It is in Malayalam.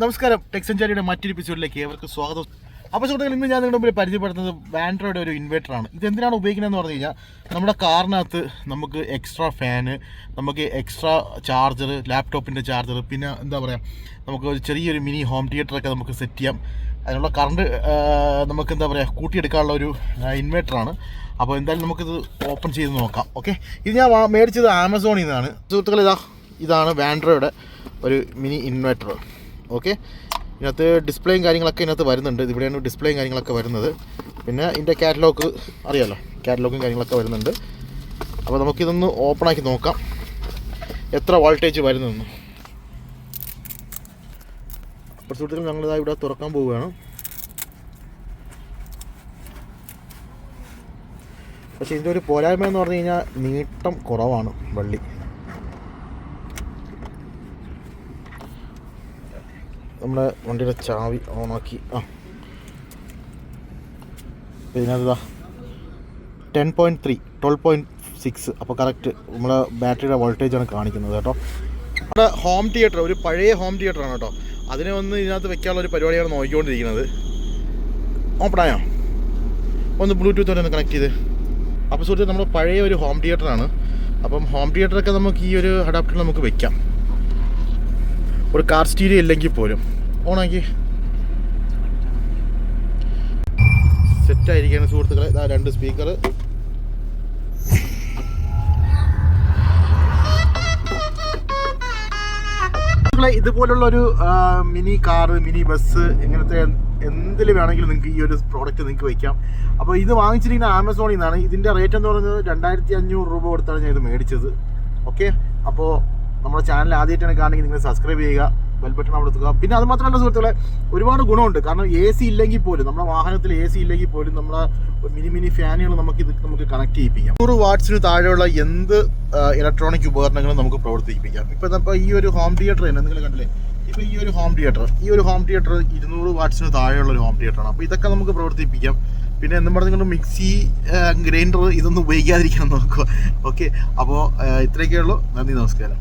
നമസ്കാരം ടെക്സഞ്ചാരിയുടെ മറ്റൊരു എപ്പിസോഡിലേക്ക് ഏവർക്ക് സ്വാഗതം. അപ്പോൾ സുഹൃത്തുക്കൾ ഇന്ന് ഞാൻ നിങ്ങളുടെ മുമ്പിൽ പരിചയപ്പെടുത്തുന്നത് വാൻഡ്രോയുടെ ഒരു ഇൻവേർട്ടറാണ് ഇത് എന്തിനാണ് ഉപയോഗിക്കുന്നതെന്ന് പറഞ്ഞു കഴിഞ്ഞാൽ നമ്മുടെ കാറിനകത്ത് നമുക്ക് എക്സ്ട്രാ ഫാന് നമുക്ക് എക്സ്ട്രാ ചാർജർ ലാപ്ടോപ്പിന്റെ ചാർജർ പിന്നെ എന്താ പറയുക നമുക്ക് ഒരു ചെറിയൊരു മിനി ഹോം തിയേറ്ററൊക്കെ നമുക്ക് സെറ്റ് ചെയ്യാം. അതിനുള്ള കറണ്ട് നമുക്ക് എന്താ പറയുക കൂട്ടിയെടുക്കാനുള്ള ഒരു ഇൻവേർട്ടറാണ് അപ്പോൾ എന്തായാലും നമുക്കിത് ഓപ്പൺ ചെയ്ത് നോക്കാം ഓക്കെ ഇത് ഞാൻ മേടിച്ചത് ആമസോണിൽ നിന്നാണ്. സുഹൃത്തുക്കൾ ഇതാ ഇതാണ് വാൻഡ്രോയുടെ ഒരു മിനി ഇൻവെർട്ടർ ഓക്കെ? ഇതിനകത്ത് ഡിസ്പ്ലേയും കാര്യങ്ങളൊക്കെ ഇതിനകത്ത് വരുന്നുണ്ട്. ഇവിടെയാണ് ഡിസ്പ്ലേയും കാര്യങ്ങളൊക്കെ വരുന്നത്. പിന്നെ ഇതിന്റെ കാറ്റലോഗ് അറിയാലോ? കാറ്റലോഗും കാര്യങ്ങളൊക്കെ വരുന്നുണ്ട്. അപ്പോൾ നമുക്കിതൊന്ന് ഓപ്പൺ ആക്കി നോക്കാം. എത്ര വോൾട്ടേജ് വരുന്നതെന്ന് അപ്പോൾ സുഹൃത്തുക്കൾ ഞങ്ങളിതാ ഇവിടെ തുറക്കാൻ പോവുകയാണ്. പക്ഷേ ഇതിന്റെ ഒരു പോരായ്മ എന്ന് പറഞ്ഞു കഴിഞ്ഞാൽ നീട്ടം കുറവാണ് വള്ളി. നമ്മുടെ വണ്ടിയുടെ ചാവി ഓണാക്കി. ആ. ഇതിനകത്ത് ten point three twelve point six അപ്പോൾ കറക്റ്റ് നമ്മുടെ ബാറ്ററിയുടെ വോൾട്ടേജാണ് കാണിക്കുന്നത് കേട്ടോ. നമ്മുടെ ഹോം തിയേറ്റർ ഒരു പഴയ ഹോം തിയേറ്ററാണ് കേട്ടോ. അതിനെ ഒന്ന് ഇതിനകത്ത് വെക്കാനുള്ള ഒരു പരിപാടിയാണ് നോക്കിക്കൊണ്ടിരിക്കുന്നത്. ഓപ്പണായോ ഒന്ന് ബ്ലൂടൂത്ത് ഒന്ന് കണക്ട് ചെയ്ത്. അപ്പോൾ സുഹൃത്ത് നമ്മുടെ പഴയ ഒരു ഹോം തിയേറ്ററാണ് അപ്പം ഹോം തിയേറ്ററൊക്കെ നമുക്ക് ഈ ഒരു അഡാപ്റ്റർ നമുക്ക് വെക്കാം. ഒരു കാർ സ്റ്റീരിയോ ഇല്ലെങ്കിൽ പോലും. ഓണാക്കി. സെറ്റായിരിക്കുകയാണ് സുഹൃത്തുക്കളെ. ഇതാ രണ്ട് സ്പീക്കർ ഇതുപോലുള്ള ഒരു മിനി കാർ മിനി ബസ് ഇങ്ങനത്തെ എന്തിൽ വേണമെങ്കിലും നിങ്ങൾക്ക് ഈ ഒരു പ്രോഡക്റ്റ് നിങ്ങൾക്ക് വയ്ക്കാം അപ്പോൾ ഇത് വാങ്ങിച്ചിരിക്കുന്ന ആമസോണിൽ നിന്നാണ്. ഇതിന്റെ റേറ്റ് എന്ന് പറയുന്നത് രണ്ടായിരത്തി അഞ്ഞൂറ് രൂപ കൊടുത്താണ് ഞാൻ ഇത് മേടിച്ചത്. ഓക്കെ അപ്പോൾ നമ്മുടെ ചാനൽ ആദ്യമായിട്ടാണ് കാണുമെങ്കിൽ നിങ്ങൾ സബ്സ്ക്രൈബ് ചെയ്യുക ബെൽ ബട്ടൺ അമർത്തുക പിന്നെ അത് മാത്രമല്ല സുഹൃത്തുക്കളെ ഒരുപാട് ഗുണമുണ്ട്. കാരണം എ സി ഇല്ലെങ്കിൽ പോലും നമ്മുടെ വാഹനത്തിൽ എ സി ഇല്ലെങ്കിൽ പോലും നമ്മുടെ മിനി മിനി ഫാനുകൾ നമുക്ക് ഇത് നമുക്ക് കണക്ട് ചെയ്യിപ്പിക്കാം. നൂറ് വാട്ട്സിന് താഴെയുള്ള എന്ത് ഇലക്ട്രോണിക് ഉപകരണങ്ങളും നമുക്ക് പ്രവർത്തിപ്പിക്കാം. ഇപ്പം ഇപ്പോൾ ഈ ഒരു ഹോം തിയേറ്റർ തന്നെ നിങ്ങൾ കണ്ടില്ലേ? ഇപ്പോൾ ഈ ഒരു ഹോം തിയേറ്റർ ഈ ഒരു ഹോം തിയേറ്റർ ഇരുന്നൂറ് വാട്ട്സിന് താഴെയുള്ള ഒരു ഹോം തിയേറ്ററാണ് അപ്പോൾ ഇതൊക്കെ നമുക്ക് പ്രവർത്തിപ്പിക്കാം. പിന്നെ എന്നും പറഞ്ഞുകൊണ്ട് മിക്സി ഗ്രൈൻഡർ ഇതൊന്നും ഉപയോഗിക്കാതിരിക്കാൻ നോക്കുക. ഓക്കെ അപ്പോൾ ഇത്രയൊക്കെ ഉള്ളൂ. നന്ദി നമസ്കാരം.